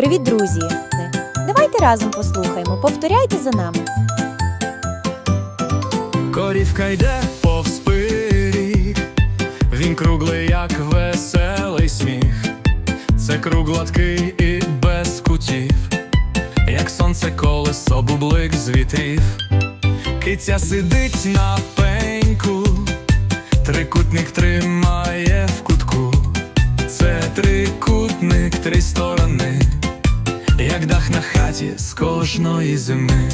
Привіт, друзі! Давайте разом послухаємо. Повторяйте за нами. Корівка йде повз пиріг, він круглий, як веселий сміх. Це круг гладкий і без кутів, як сонце колесо бублик з вітрів. Киця сидить на пеньку, трикутник тримає в кутку. Це трикутник три сторони, як дах на хаті з кожної зими.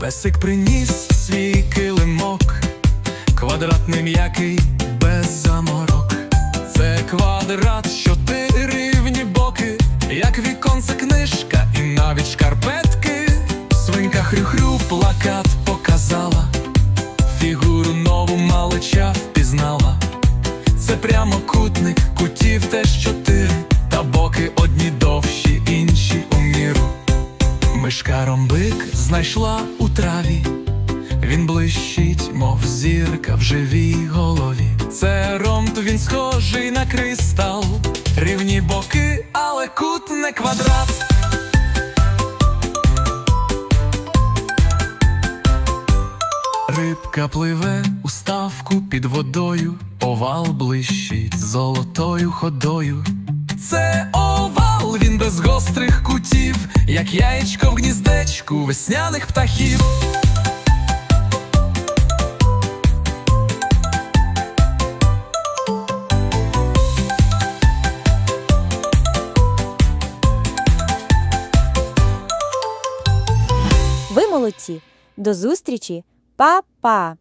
Песик приніс свій килимок, квадратний м'який без заморок. Це квадрат, чотири рівні боки, як віконце книжка і навіть шкарпетки. Свинка хрю-хрю плакат показала, фігуру нову малича впізнала. Це прямокутник, кутів теж чотири, Мишка ромбик знайшла у траві, він блищить, мов зірка в живій голові. Це ромб, він схожий на кристал, рівні боки, але кут не квадрат. Рибка пливе у ставку під водою, овал блищить золотою ходою. Це овал, він без гострих кутів, як яєчко в гніздечку весняних птахів. Ви молодці! До зустрічі! Па-па!